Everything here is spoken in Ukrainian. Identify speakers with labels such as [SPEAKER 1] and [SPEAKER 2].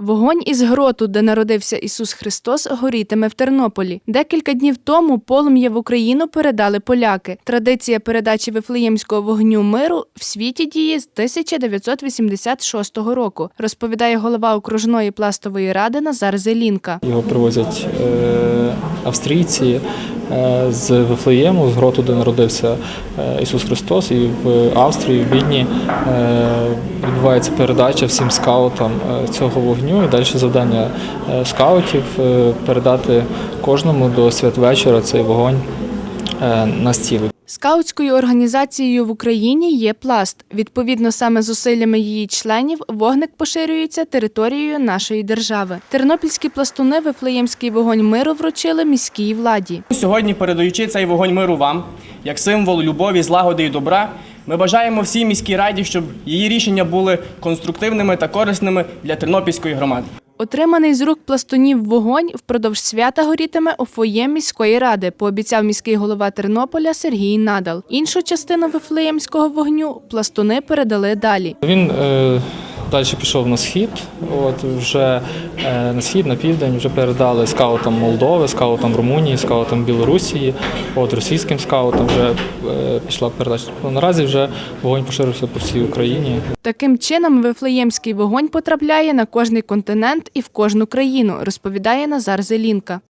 [SPEAKER 1] Вогонь із гроту, де народився Ісус Христос, горітиме в Тернополі. Декілька днів тому полум'я в Україну передали поляки. Традиція передачі вифлеємського вогню миру в світі діє з 1986 року, розповідає голова окружної пластової ради Назар Зелінка.
[SPEAKER 2] Його привозять е, австрійці з Вифлеєму, з гроту, де народився е, Ісус Христос, і в Австрії, в Відні е, відбувається передача всім скаутам е, цього вогню. І далі завдання е, скаутів е, передати кожному до святвечора цей вогонь е, на стіл.
[SPEAKER 1] Скаутською організацією в Україні є пласт. Відповідно, саме зусиллями її членів вогник поширюється територією нашої держави. Тернопільські пластуни Вифлеємський вогонь миру вручили міській владі.
[SPEAKER 3] Сьогодні, передаючи цей вогонь миру вам, як символ любові, злагоди і добра, ми бажаємо всій міській раді, щоб її рішення були конструктивними та корисними для тернопільської громади.
[SPEAKER 1] Отриманий з рук пластунів вогонь впродовж свята горітиме у фоє міської ради, пообіцяв міський голова Тернополя Сергій Надал. Іншу частину Вифлеємського вогню пластуни передали далі.
[SPEAKER 2] Він е, далі пішов на схід. От вже е, на схід, на південь вже передали скаутам Молдови, скаутам Румунії, скаутам Білорусії, от російським скаутам вже е, пішла передача. Ну, Наразі вже вогонь поширився по всій Україні.
[SPEAKER 1] Таким чином, Вифлеємський вогонь потрапляє на кожний континент і в кожну країну, розповідає Назар Зелінка.